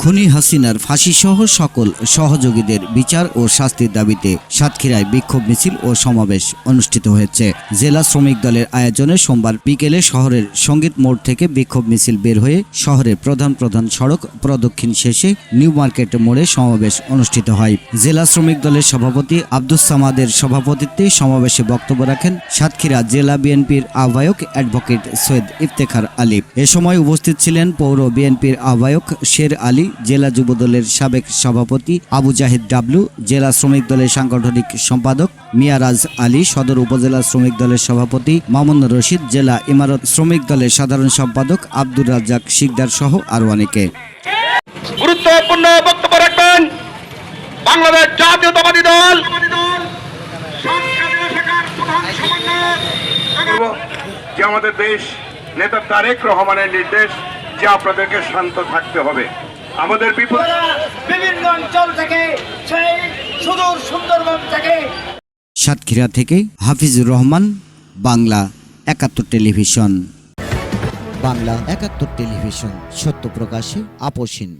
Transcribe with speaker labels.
Speaker 1: খুনি হাসিনার ফাঁসিসহ সকল সহযোগীদের বিচার ও শাস্তির দাবিতে সাতক্ষীরায় বিক্ষোভ মিছিল ও সমাবেশ অনুষ্ঠিত হয়েছে। জেলা শ্রমিক দলের আয়োজনে সোমবার বিকেলে শহরের সংগীত মোড় থেকে বিক্ষোভ মিছিল বের হয়ে শহরের প্রধান প্রধান সড়ক প্রদক্ষিণ শেষে নিউ মার্কেট মোড়ে সমাবেশ অনুষ্ঠিত হয়। জেলা শ্রমিক দলের সভাপতি আব্দুস সামাদের সভাপতিত্বে সমাবেশে বক্তব্য রাখেন সাতক্ষীরা জেলা বিএনপির আহ্বায়ক অ্যাডভোকেট সৈয়দ ইফতেখার আলী। এ সময় উপস্থিত ছিলেন পৌর বিএনপির আহ্বায়ক শের আলী জেলা যুবদলের সাবেক সভাপতি আবু জাহিদ ডাবলু জেলা শ্রমিক দলের সাংগঠনিক সম্পাদক মিয়ারাজ আলী সদর উপজেলা শ্রমিক দলের সভাপতি মামুন রশিদ জেলা ইমারত শ্রমিক দলের সাধারণ সম্পাদক আব্দুর রাজ্জাক শিকদার সহ আরও অনেকে।
Speaker 2: গুরুত্বপূর্ণ বক্তব্য রাখবেন। বাংলাদেশ জাতীয়তাবাদী দল।
Speaker 3: যে আমাদের দেশ নেতা তারেক রহমানের নির্দেশ যে আপনাদেরকে শান্ত থাকতে হবে। আমাদের বিপদ
Speaker 4: বিভিন্ন অঞ্চল থেকে সেই সুদূর সুন্দরবন থেকে
Speaker 1: সাতক্ষীরা থেকে হাফিজুর রহমান বাংলা একাত্তর টেলিভিশন। বাংলা একাত্তর টেলিভিশন সত্য প্রকাশে আপোষহীন